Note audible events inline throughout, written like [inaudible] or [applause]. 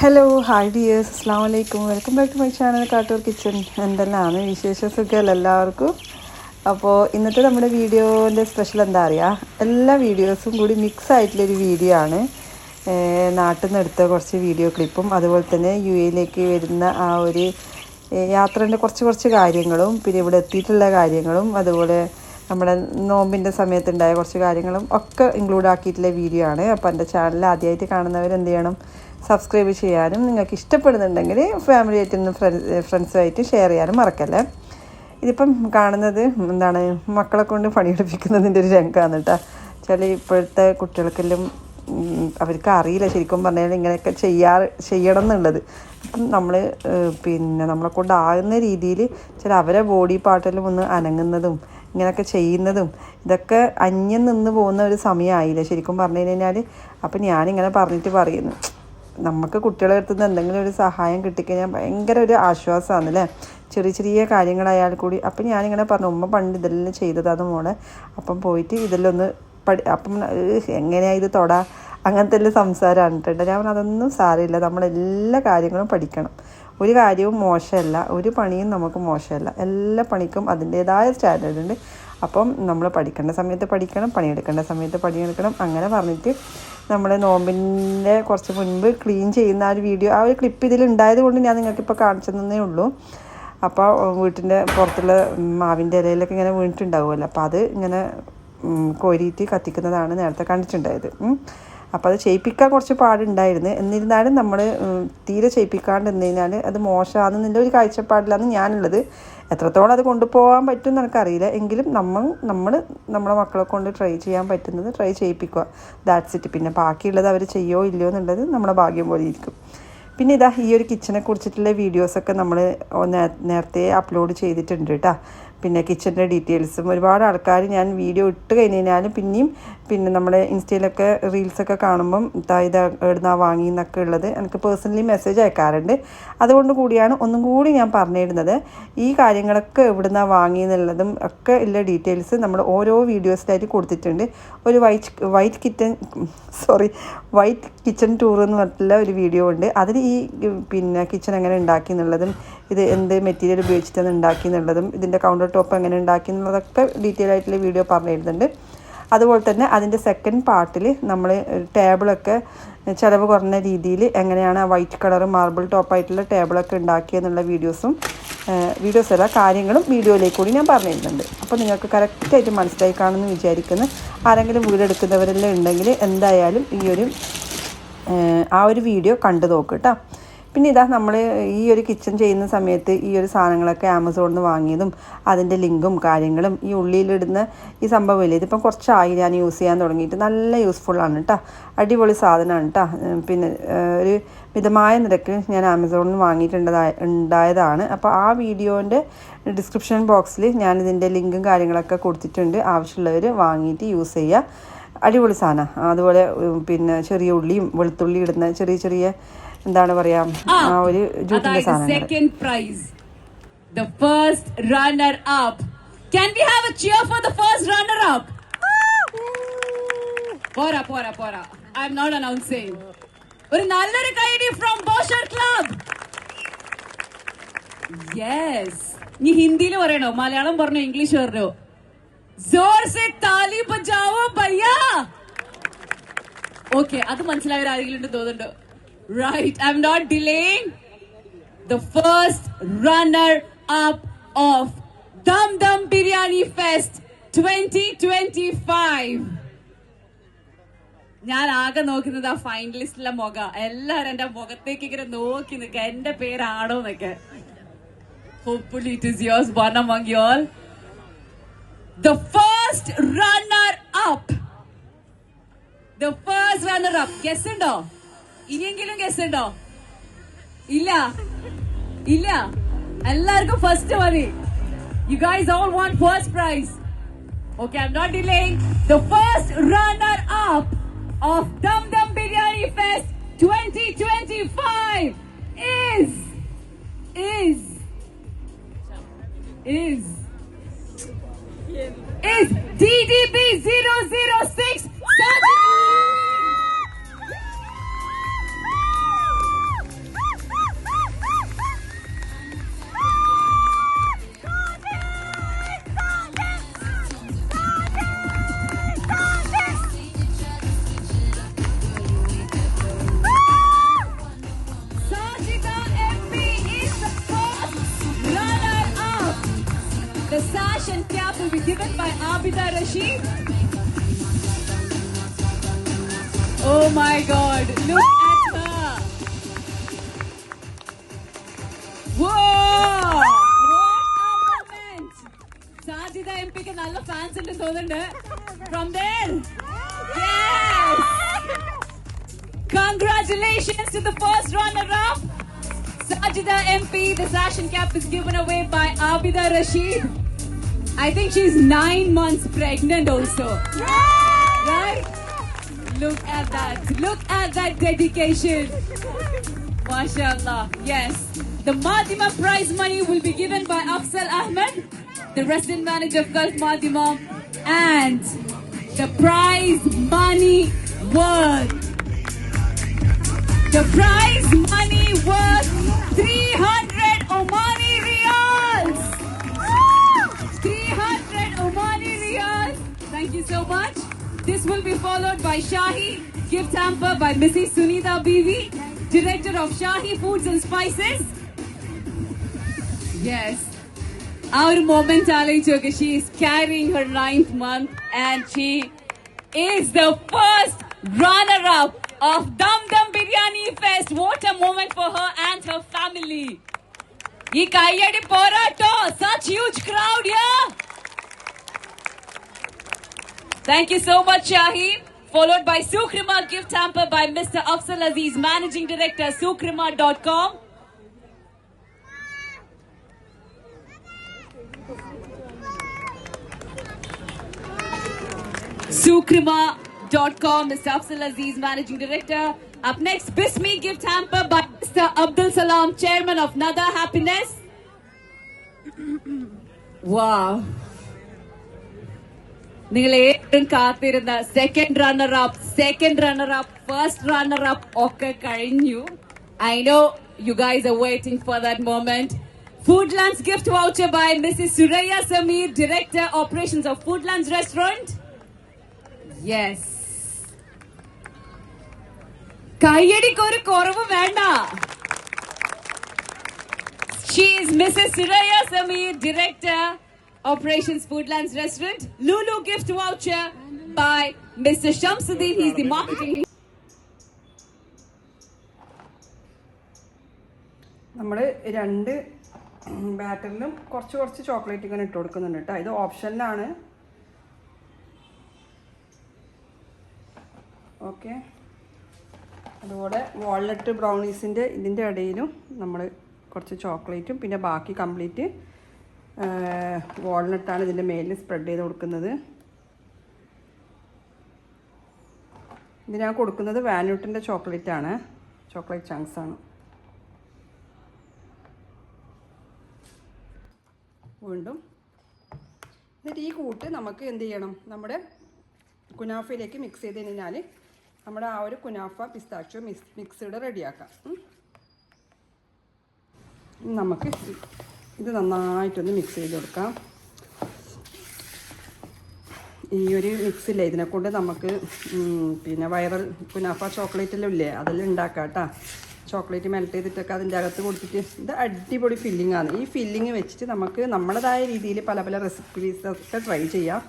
Hello hi dears അസ്സാം വലൈക്കും welcome back to my channel Kattoor kitchen എന്തെല്ലാമാണ് വിശേഷ സുഖമല്ല എല്ലാവർക്കും? അപ്പോൾ ഇന്നത്തെ നമ്മുടെ വീഡിയോന്റെ സ്പെഷ്യൽ എന്താ അറിയുക എല്ലാ വീഡിയോസും കൂടി മിക്സ് ആയിട്ടുള്ളൊരു വീഡിയോ ആണ്. നാട്ടിൽ നിന്ന് എടുത്ത കുറച്ച് വീഡിയോ ക്ലിപ്പും അതുപോലെ തന്നെ യു എയിലേക്ക് വരുന്ന ആ ഒരു യാത്രേന്റെ കുറച്ച് കുറച്ച് കാര്യങ്ങളും പിന്നെ ഇവിടെ എത്തിയിട്ടുള്ള കാര്യങ്ങളും അതുപോലെ നമ്മുടെ നോമ്പിന്റെ സമയത്തുണ്ടായ കുറച്ച് കാര്യങ്ങളും ഒക്കെ ഇൻക്ലൂഡ് ആക്കിയിട്ടുള്ള വീഡിയോ ആണ്. അപ്പോൾ എന്റെ ചാനൽ ആദ്യമായിട്ട് കാണുന്നവർ എന്ത് ചെയ്യണം? സബ്സ്ക്രൈബ് ചെയ്യാനും നിങ്ങൾക്ക് ഇഷ്ടപ്പെടുന്നുണ്ടെങ്കിൽ ഫാമിലി ആയിട്ടും ഫ്രണ്ട്സ് ഫ്രണ്ട്സുമായിട്ട് ഷെയർ ചെയ്യാനും മറക്കല്ലേ? ഇതിപ്പം കാണുന്നത് എന്താണ് മക്കളെ കൊണ്ട് പണിയെടുപ്പിക്കുന്നതിന്റെ ഒരു രംഗമാണ് കേട്ടോ ചില ഇപ്പോഴത്തെ കുട്ടികൾക്കെല്ലാം അവർക്ക് അറിയില്ല ശരിക്കും പറഞ്ഞാൽ ഇങ്ങനെയൊക്കെ ചെയ്യാ ചെയ്യണം എന്നുള്ളത്. അപ്പം നമ്മൾ പിന്നെ നമ്മളെ കൊണ്ടാകുന്ന രീതിയിൽ ചില അവരെ ബോഡി പാർട്ടിലും ഒന്ന് അനങ്ങുന്നതും ഇങ്ങനെയൊക്കെ ചെയ്യുന്നതും ഇതൊക്കെ അന്യം നിന്ന് പോകുന്ന ഒരു സമയമായില്ല ശരിക്കും പറഞ്ഞു കഴിഞ്ഞാൽ അപ്പം ഞാനിങ്ങനെ പറഞ്ഞിട്ട് പറയുന്നു. നമുക്ക് കുട്ടികളെ അടുത്ത് നിന്ന് എന്തെങ്കിലും ഒരു സഹായം കിട്ടിക്കഴിഞ്ഞാൽ ഭയങ്കര ഒരു ആശ്വാസമാണ് അല്ലേ? ചെറിയ ചെറിയ കാര്യങ്ങളായാൽ കൂടി. അപ്പം ഞാനിങ്ങനെ പറഞ്ഞു ഉമ്മ പണ്ട് ഇതെല്ലാം ചെയ്തതാണ് മോളെ. അപ്പം പോയിട്ട് ഇതെല്ലാം ഒന്ന് പഠി അപ്പം എങ്ങനെയാണ് ഇത് തൊടാ? അങ്ങനത്തെ എല്ലാം സംസാരമാണ് കേട്ടോ. ഞാൻ അതൊന്നും സാരമില്ല. നമ്മളെല്ലാ കാര്യങ്ങളും പഠിക്കണം. ഒരു കാര്യവും മോശമല്ല. ഒരു പണിയും നമുക്ക് മോശമല്ല. എല്ലാ പണിക്കും അതിന്റേതായ സ്റ്റാൻഡേർഡ് ഉണ്ട്. അപ്പം നമ്മൾ പഠിക്കേണ്ട സമയത്ത് പഠിക്കണം പണിയെടുക്കേണ്ട സമയത്ത് പണിയെടുക്കണം. അങ്ങനെ പറഞ്ഞിട്ട് നമ്മൾ നോമ്പിന്റെ കുറച്ച് മുൻപ് ക്ലീൻ ചെയ്യുന്ന ആ ഒരു വീഡിയോ ആ ഒരു ക്ലിപ്പ് ഇതിൽ ഉണ്ടായത് കൊണ്ട് ഞാൻ നിങ്ങൾക്കിപ്പോൾ കാണിച്ചു തന്നേ ഉള്ളൂ. അപ്പോൾ വീട്ടിന്റെ പുറത്തുള്ള മാവിന്റെ ഇലയിലൊക്കെ ഇങ്ങനെ വീണിട്ടുണ്ടാവുമല്ലോ. അപ്പോൾ അത് ഇങ്ങനെ കോരിയിട്ട് കത്തിക്കുന്നതാണ് നേരത്തെ കണ്ടിട്ടുണ്ടായത്. അപ്പോൾ അത് ചെയ്യിപ്പിക്കാൻ കുറച്ച് പാടുണ്ടായിരുന്നു. എന്നിരുന്നാലും നമ്മൾ തീരെ ചെയ്യിപ്പിക്കാണ്ട് നിന്നു കഴിഞ്ഞാൽ അത് മോശമാണെന്നുള്ള ഒരു കാഴ്ചപ്പാടിലാണ് ഞാനുള്ളത്. എത്രത്തോളം അത് കൊണ്ടുപോകാൻ പറ്റും എന്ന് എനിക്കറിയില്ല. എങ്കിലും നമ്മൾ നമ്മൾ നമ്മുടെ മക്കളെ കൊണ്ട് ട്രൈ ചെയ്യാൻ പറ്റുന്നത് ട്രൈ ചെയ്യിപ്പിക്കുക. ദാറ്റ്സ് ഇറ്റ് പിന്നെ ബാക്കിയുള്ളത് അവർ ചെയ്യോ ഇല്ലയോ എന്നുള്ളത് നമ്മുടെ ഭാഗ്യം പോലെ ഇരിക്കും. പിന്നെ ഇതാ ഈ ഒരു കിച്ചനെ കുറിച്ചിട്ടുള്ള വീഡിയോസൊക്കെ നമ്മൾ നേരത്തെ അപ്ലോഡ് ചെയ്തിട്ടുണ്ട് കേട്ടോ. പിന്നെ കിച്ചന്റെ ഡീറ്റെയിൽസും ഒരുപാട് ആൾക്കാർ ഞാൻ വീഡിയോ ഇട്ട് കഴിഞ്ഞ് കഴിഞ്ഞാലും പിന്നെയും പിന്നെ നമ്മുടെ ഇൻസ്റ്റയിലൊക്കെ റീൽസൊക്കെ കാണുമ്പം ഇതായത് ഇത് എവിടുന്നാ വാങ്ങി എന്നൊക്കെ ഉള്ളത് എനിക്ക് പേഴ്സണലി മെസ്സേജ് അയക്കാറുണ്ട്. അതുകൊണ്ട് കൂടിയാണ് ഒന്നും കൂടി ഞാൻ പറഞ്ഞിരുന്നത്. ഈ കാര്യങ്ങളൊക്കെ എവിടുന്നാ വാങ്ങി എന്നുള്ളതും ഒക്കെ ഉള്ള ഡീറ്റെയിൽസ് നമ്മൾ ഓരോ വീഡിയോസിലായിട്ട് കൊടുത്തിട്ടുണ്ട്. ഒരു white white kitchen sorry white kitchen tour എന്ന് പറഞ്ഞിട്ടുള്ള ഒരു വീഡിയോ ഉണ്ട്. അതിൽ ഈ പിന്നെ കിച്ചൺ എങ്ങനെ ഉണ്ടാക്കി എന്നുള്ളതും ഇത് എന്ത് മെറ്റീരിയൽ ഉപയോഗിച്ചിട്ടാണ് ഉണ്ടാക്കി എന്നുള്ളതും ഇതിന്റെ കൗണ്ടർ ടോപ്പ് എങ്ങനെ ഉണ്ടാക്കി എന്നുള്ളതൊക്കെ ഡീറ്റെയിൽ ആയിട്ടുള്ള വീഡിയോ പറഞ്ഞിരുന്നുണ്ട്. അതുപോലെ തന്നെ അതിന്റെ സെക്കൻഡ് പാർട്ടിൽ നമ്മൾ ടേബിളൊക്കെ ചിലവ് കുറഞ്ഞ രീതിയിൽ എങ്ങനെയാണ് വൈറ്റ് കളർ മാർബിൾ ടോപ്പായിട്ടുള്ള ടേബിളൊക്കെ ഉണ്ടാക്കിയെന്നുള്ള വീഡിയോസും വീഡിയോസ് അല്ല കാര്യങ്ങളും വീഡിയോയിലേക്ക് കൂടി ഞാൻ പറഞ്ഞു പറഞ്ഞിരുന്നുണ്ട്. അപ്പോൾ നിങ്ങൾക്ക് കറക്റ്റായിട്ട് മനസ്സിലായി കാണുമെന്ന് വിചാരിക്കുന്നു. ആരെങ്കിലും വീടെടുക്കുന്നവരെല്ലാം ഉണ്ടെങ്കിൽ എന്തായാലും ഈ ഒരു ആ ഒരു വീഡിയോ കണ്ടു നോക്ക് കേട്ടോ പിന്നെ ഇതാ നമ്മൾ ഈ ഒരു കിച്ചൺ ചെയ്യുന്ന സമയത്ത് ഈ ഒരു സാധനങ്ങളൊക്കെ ആമസോണിൽ നിന്ന് വാങ്ങിയതും അതിന്റെ ലിങ്കും കാര്യങ്ങളും ഈ ഉള്ളിയിലിടുന്ന ഈ സംഭവമില്ലേ? ഇതിപ്പം കുറച്ചായി ഞാൻ യൂസ് ചെയ്യാൻ തുടങ്ങിയിട്ട്. നല്ല യൂസ്ഫുള്ളാണ് കേട്ടോ അടിപൊളി സാധനമാണ് കേട്ടോ പിന്നെ ഒരു മിതമായ നിരക്ക് ഞാൻ ആമസോണിൽ നിന്ന് വാങ്ങിയിട്ടുണ്ടതായ ഉണ്ടായതാണ്. അപ്പോൾ ആ വീഡിയോന്റെ ഡിസ്ക്രിപ്ഷൻ ബോക്സിൽ ഞാൻ ഞാനിതിന്റെ ലിങ്കും കാര്യങ്ങളൊക്കെ കൊടുത്തിട്ടുണ്ട്. ആവശ്യമുള്ളവർ വാങ്ങിയിട്ട് യൂസ് ചെയ്യുക അടിപൊളി സാധനമാണ് അതുപോലെ പിന്നെ ചെറിയ ഉള്ളിയും വെളുത്തുള്ളി ഇടുന്ന ചെറിയ ചെറിയ എന്താണ് പറയാ ആ ഒരു ജൂട്ടിന്റെ സാധനം prize. The first runner up. Can we have a cheer for the first runner up? പോരാ പോരാ പോരാ. ഐ എം നോട്ട് അനൗൺസിങ് ഒരു നല്ലൊരു കൈഡി ഫ്രോം ബോഷർ ക്ലബ് യെസ് നീ ഹിന്ദിയിൽ പറയണോ? മലയാളം പറഞ്ഞോ ഇംഗ്ലീഷ് പറഞ്ഞോ? ജോർ സെ താലി ബജാവോ ഭയ്യാ ഓക്കെ അത് ആരെങ്കിലും ഉണ്ട് തോന്നുന്നുണ്ടോ? Right I'm not delaying the first runner up of Dum Dum Biryani Fest 2025. ഞാൻ ആകെ നോക്കുന്നത് ആ ഫൈനലിസ്റ്റിലെ മുഖ. എല്ലാരും എന്റെ മുഖത്തേക്ക് ഇങ്ങനെ നോക്കി നിൽക്കുക. എന്റെ പേരാണോ എന്നൊക്കെ. Hopefully it is yours one among you all the first runner up the first runner up guess ഉണ്ടോ? ഇനിയെങ്കിലും ഗസ് ഉണ്ടോ? ഇല്ല. ഇല്ല. എല്ലാവർക്കും ഫസ്റ്റ് മതി. You guys all want first prize okay I'm not delaying the first runner up of dum dum biryani fest 2025 is is is is DDB 006 is given away by abida rashid i think she's nine months pregnant also right look at that look at that dedication MashaAllah. Yes. The Madima prize money will be given by Afzal Ahmed, the resident manager of Gulf Madima, and the prize money worth. The prize money worth 300 Omani you so much. This will be followed by Shahi gift hamper by Mrs. Sunita Bibi, director of Shahi Foods and Spices. Yes, our momentarily Joga, she is carrying her ninth month and she is the first runner-up of Dum Dum Biryani Fest. What a moment for her and her family. ಈ ಕೈಯಡಿ ಹೋರಾಟ such huge crowd Thank you so much, Shahi. Followed by Sukrima gift hamper by Mr. Afsal Aziz, Managing Director, sukrima.com. Sukrima.com, Mr. Afsal Aziz, Managing Director. Up next, Bismi gift hamper by Mr. Abdul Salam, Chairman of Nada Happiness. wow. നിങ്ങൾ ഏറ്റവും കാത്തിരുന്ന second runner up second runner up first runner up ഒക്കെ കഴിഞ്ഞു. I know you guys are waiting for that moment Foodlands gift voucher by Mrs Suraiya Sameer director operations of Foodlands restaurant yes കയ്യടിക്ക് ഒരു കുറവ് വേണ്ട. She is Mrs. Suraya Samir, Director, Operations Foodlands Restaurant. Lulu gift voucher by Mr. Shamsuddin. He's the marketing. നമ്മൾ രണ്ട് ബാറ്ററിലും കുറച്ച് കുറച്ച് chocolate ഇങ്ങനെ ഇട്ട് കൊടുക്കുന്നുണ്ട് കേട്ടോ ഇത് ഓപ്ഷനിലാണ് ഓക്കെ അതുപോലെ വാൾനട്ട് ബ്രൗണീസിന്റെ ഇതിന്റെ ഇടയിലും നമ്മൾ കുറച്ച് ചോക്ലേറ്റും പിന്നെ ബാക്കി കംപ്ലീറ്റ് വാൾനട്ടാണ് ഇതിന്റെ മേലിൽ സ്പ്രെഡ് ചെയ്ത് കൊടുക്കുന്നത്. ഇത് ഞാൻ കൊടുക്കുന്നത് വാനൂട്ടിന്റെ ആണ്. ചോക്ലേറ്റ് ചങ്ക്സ് ആണ്. വീണ്ടും എന്നിട്ട് ഈ കൂട്ട് നമുക്ക് എന്ത് ചെയ്യണം? നമ്മുടെ കുനാഫയിലേക്ക് മിക്സ് ചെയ്ത് കഴിഞ്ഞാൽ നമ്മുടെ ആ ഒരു കുനാഫ പിസ്താച്ചോ മിക്സ് മിക്സ്ഡ് റെഡിയാക്കാം നമുക്ക് ഇത് നന്നായിട്ടൊന്ന് മിക്സ് ചെയ്ത് കൊടുക്കാം. ഈ ഒരു മിക്സില്ലേ ഇതിനെ കൊണ്ട് നമുക്ക് പിന്നെ വൈറൽ കുനാഫ ചോക്ലേറ്റെല്ലാം ഇല്ലേ അതെല്ലാം ഉണ്ടാക്കാം കേട്ടോ. ചോക്ലേറ്റ് മെൽറ്റ് ചെയ്തിട്ടൊക്കെ അതിന്റെ അകത്ത് കൊടുത്തിട്ട് ഇത് അടിപൊളി ഫില്ലിംഗ് ആണ്. ഈ ഫില്ലിങ് വെച്ചിട്ട് നമുക്ക് നമ്മുടേതായ രീതിയിൽ പല പല റെസിപ്പീസ് ഒക്കെ ട്രൈ ചെയ്യാം.